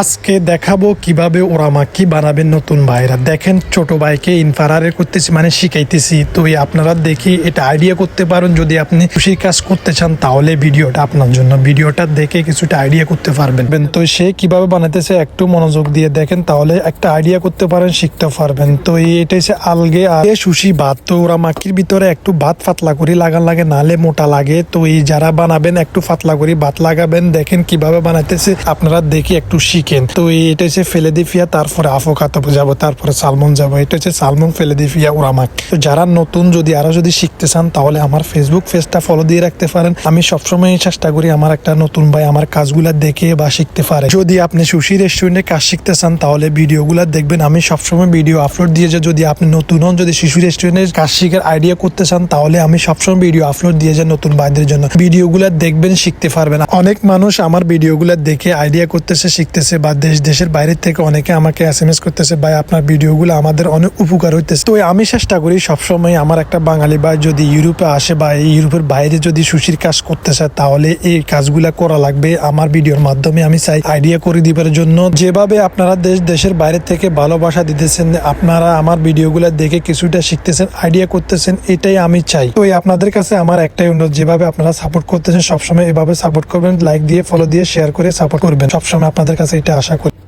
আজকে দেখাবো কীভাবে ওরা মাক্কি বানাবেন নতুন ভাইরা। দেখেন, ছোট ভাইকে ইনফারারে করতেছি মানে শিখাইতেছি। তো আপনারা দেখি এটা আইডিয়া করতে পারেন। যদি আপনি খুশি কাজ করতে চান, তাহলে ভিডিওটা আপনার জন্য। ভিডিওটা দেখে কিছুটা আইডিয়া করতে পারবেন। তো সে কীভাবে বানাইতেছে, একটু মনোযোগ দিয়ে দেখেন, তাহলে একটা আইডিয়া করতে পারেন, শিখতে পারবেন। তো এটা হচ্ছে আলগে আর সুশি ভাত। তো ওরা মাক্কির ভিতরে একটু ভাত ফাতলা করে লাগান লাগে, নালে মোটা লাগে। তো এই যারা বানাবেন, একটু ফাতলা করে, ভাত লাগাবেন। দেখেন কীভাবে বানাইতেছে, আপনারা দেখি একটু শিখেন তো এটা হচ্ছে ফেলেদিফিয়া, তারপরে আফোকাতো যাব, তারপরে সালমন যাব। এটা হচ্ছে সালমন ফেলেদিফিয়া ওরামাক তো যারা নতুন যদি, আরও যদি শিখতে চান, তাহলে আমার ফেসবুক পেজটা ফলো দিয়ে রাখতে পারেন। আমি সবসময় চেষ্টা করি আমার একটা নতুন ভাই আমার কাজগুলা দেখে বা শিখতে পারে। যদি আপনি সুশি রেস্টুরেন্টে কাজ শিখতে চান, তাহলে ভিডিওগুলো দেখবেন। আমি সবসময় ভিডিও আপলোড দিয়ে যে যদি আপনি নতুন হন, যদি শিশু রেস্টুরেন্টের কাজ শিখার আইডিয়া করতে চান, তাহলে আমি সবসময় ভিডিও আপলোড দিয়ে যে নতুন ভাইদের জন্য। ভিডিওগুলো দেখবেন, শিখতে পারবেন। অনেক মানুষ আমার ভিডিওগুলো দেখে আইডিয়া করতেছে, শিখতেছে। বা দেশ, দেশের বাইরের থেকে অনেকে আমাকে এস এম এস করতেছে, ভাই, আপনার ভিডিওগুলো আমাদের অনেক উপকার হইতেছে। তো আমি চেষ্টা করি সবসময় আমার একটা বাঙালি ভাই যদি ইউরোপে আসে বা ইউরোপের বাইরে যদি সুশির কাজ করতে চায় তাহলে এই কাজগুলা করা লাগবে। আমার ভিডিওর মাধ্যমে আমি চাই আইডিয়া করে দিবার জন্য। যেভাবে আপনারা দেশ, দেশের বাইরে থেকে ভালোবাসা দিতেছেন, আপনারা আমার ভিডিওগুলো দেখে কিছুটা শিখতেছেন, আইডিয়া করতেছেন, এটাই আমি চাই। তো আপনাদের কাছে আমার একটাই অনুরোধ, যেভাবে আপনারা সাপোর্ট করতেছেন, সবসময় এভাবে সাপোর্ট করবেন লাইক দিয়ে ফলো দিয়ে শেয়ার করে সাপোর্ট করবেন। সবসময় আপনাদের কাছে এটা আশা করি।